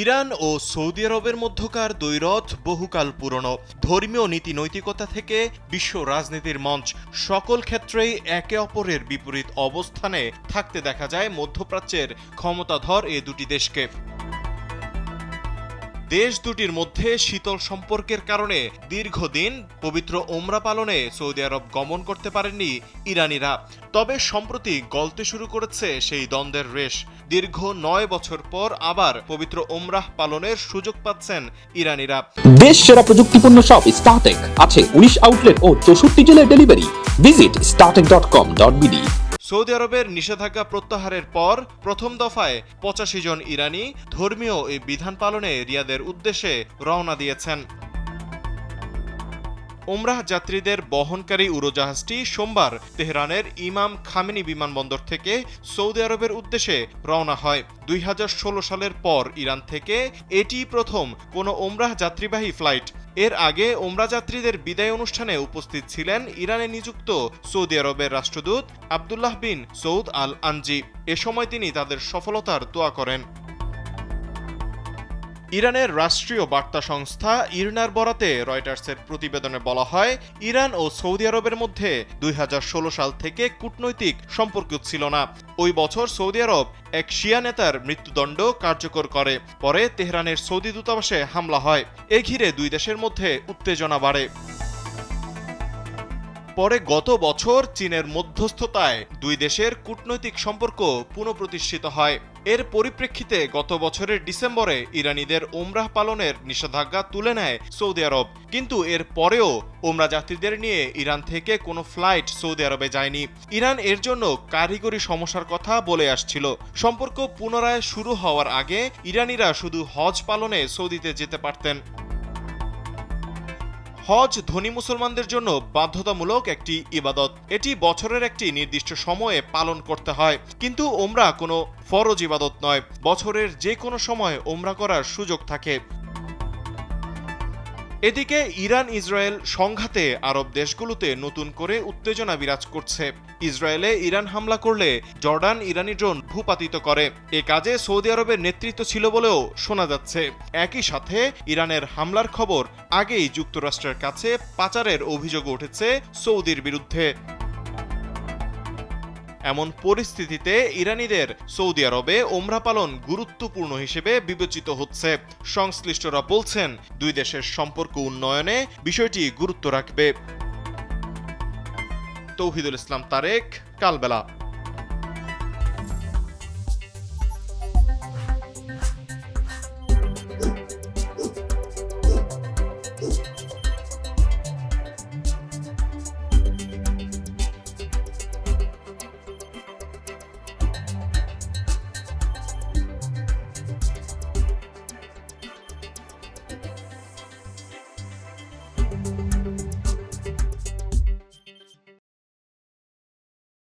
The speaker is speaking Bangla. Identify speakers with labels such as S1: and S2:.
S1: ইরান ও সৌদি আরবের মধ্যকার দ্বৈরথ বহুকাল পুরনো। ধর্মীয় নীতি নৈতিকতা থেকে বিশ্ব রাজনীতির মঞ্চ। সকল ক্ষেত্রেই একে অপরের বিপরীত অবস্থানে থাকতে দেখা যায় মধ্যপ্রাচ্যের ক্ষমতাধর এ দুটি দেশকে। দেশ দুটির মধ্যে শীতল সম্পর্কের কারণে দীর্ঘদিন পবিত্র ওমরা পালনে সৌদি আরব গমন করতে পারেননি ইরানিরা। তবে সম্প্রতি গলতে শুরু করেছে সেই দ্বন্দ্বের রেশ। দীর্ঘ নয় বছর পর আবার পবিত্র ওমরাহ পালনের সুযোগ পাচ্ছেন ইরানিরা।
S2: দেশ সেরা প্রযুক্তিপূর্ণ সব স্টার্টেক আছে উনিশ আউটলেট ও চৌষট্টি জেলায় delivery visit Startech dot com dot BD
S1: Saudi আরবের নিষেধাজ্ঞা প্রত্যাহারের পর প্রথম দফায় পঁচাশি জন ইরানি ধর্মীয় এই বিধান পালনে রিয়াদের উদ্দেশ্যে রওনা দিয়েছেন। ওমরাহ যাত্রীদের বহনকারী উড়োজাহাজটি সোমবার তেহরানের ইমাম খামেনি বিমানবন্দর থেকে সৌদি আরবের উদ্দেশ্যে রওনা হয়। দুই হাজার ষোলো সালের পর ইরান থেকে এটি প্রথম কোনো ওমরাহ যাত্রীবাহী ফ্লাইট এর আগে ওমরা যাত্রীদের বিদায় অনুষ্ঠানে উপস্থিত ছিলেন ইরানে নিযুক্ত সৌদি আরবের রাষ্ট্রদূত Abdullah bin Saud Al Anzi এ সময় তিনি তাদের সফলতার দোয়া করেন। ইরানের রাষ্ট্রীয় বার্তা সংস্থা ইরনার বরাতে রয়টার্সের প্রতিবেদনে বলা হয়, ইরান ও সৌদি আরবের মধ্যে দুই হাজার ষোলো সাল থেকে কূটনৈতিক সম্পর্ক ছিল না। ওই বছর সৌদি আরব এক শিয়া নেতার মৃত্যুদণ্ড কার্যকর করে। পরে তেহরানের সৌদি দূতাবাসে হামলা হয়। এ ঘিরে দুই দেশের মধ্যে উত্তেজনা বাড়ে। পরে গত বছর চীনের মধ্যস্থতায় দুই দেশের কূটনৈতিক সম্পর্ক পুনঃপ্রতিষ্ঠিত হয়। এর পরিপ্রেক্ষিতে গত বছরের ডিসেম্বরে ইরানিদের ওমরাহ পালনের নিষেধাজ্ঞা তুলে নেয় সৌদি আরব। কিন্তু এর পরেও ওমরা যাত্রীদের নিয়ে ইরান থেকে কোনো ফ্লাইট সৌদি আরবে যায়নি। ইরান এর জন্য কারিগরি সমস্যার কথা বলে আসছিল। সম্পর্ক পুনরায় শুরু হওয়ার আগে ইরানিরা শুধু হজ পালনে সৌদিতে যেতে পারতেন। হজ ধনী মুসলমানদের জন্য বাধ্যতামূলক একটি ইবাদত। এটি বছরের একটি নির্দিষ্ট সময়ে পালন করতে হয়। কিন্তু ওমরা কোনো ফরজ ইবাদত নয়। বছরের যে কোনো সময় ওমরা করার সুযোগ থাকে। এদিকে ইরান ইসরায়েল সংঘাতে আরব দেশগুলোতে নতুন করে উত্তেজনা বিরাজ করছে। ইসরায়েলে ইরান হামলা করলে জর্ডান ইরানি ড্রোন ভূপাতিত করে। এ কাজে সৌদি আরবের নেতৃত্ব ছিল বলেও শোনা যাচ্ছে। একই সাথে ইরানের হামলার খবর আগেই যুক্তরাষ্ট্রের কাছে পাচারের অভিযোগ উঠেছে সৌদির বিরুদ্ধে। এমন পরিস্থিতিতে ইরানিদের সৌদি আরবে ওমরা পালন গুরুত্বপূর্ণ হিসেবে বিবেচিত হচ্ছে। সংশ্লিষ্টরা বলছেন, দুই দেশের সম্পর্ক উন্নয়নে বিষয়টি গুরুত্ব রাখবে। তৌহিদুল ইসলাম তারেক, কালবেলা। thank you